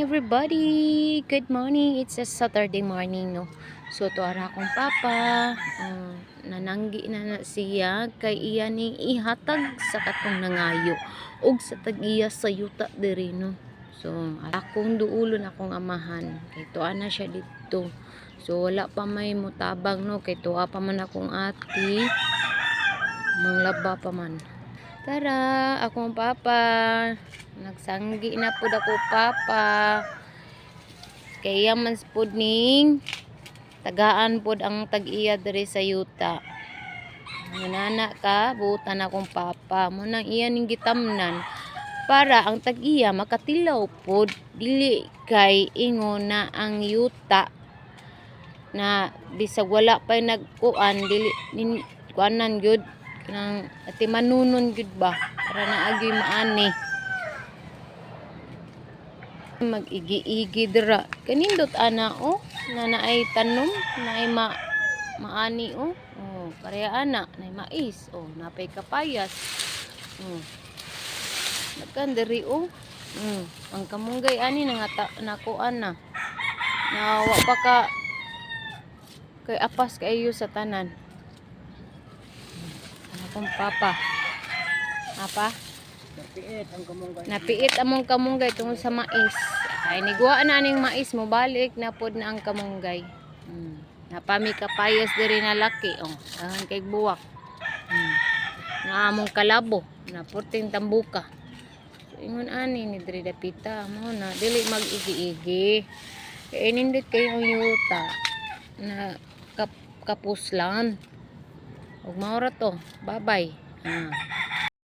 everybody! Good morning! It's a Saturday morning no. So to ara akong papa, uh, nananggi na na siya kay iya ning ihatag sa katong nangayo ug sa tag-iya sa yuta diri no. So akong duulon akong amahan kay tuwa na siya dito. So wala pa may mutabang no kay tuwa pa man akong ati. Manglaba pa man. Tara, akong papa. Nagsanggi na pud ako papa. Kaya man pud ning tagaan pud ang tag-iya diri sa yuta. Manana ka, buutan akong papa. Mo nang iya ning gitamnan para ang tag-iya makatilaw pud dili kay ingo na ang yuta na bisag wala pa nagkuan dili nin, kuanan gyud nang ati manunon gyud ba? Para naagi maani. Mag-igi-igi dira. Kanindot ana oh. Na naay tanom naay ma maani oh. Oh pareha ana. Naay mais oh. Napay kapayas. Oh. Nagkan diri oh. Mm. ang kamunggay ani nangata nakuan na nawa pa ka kay apas kayo sa tanan pang papa apa Napiit ang kamunggay. Napiit among kamunggay tungod sa mais. Ay niguwa na aning mais mo balik na pod na ang kamunggay. Hmm. Napami kapayas diri na laki oh. Ang kay buwak. Hmm. Na among kalabo na puting tambuka. So, ingon ani ni diri dapita mo na dili mag-igi-igi. Kay nindot kayo yuta na kap kapuslan. Ug maura to. Bye-bye. Ah.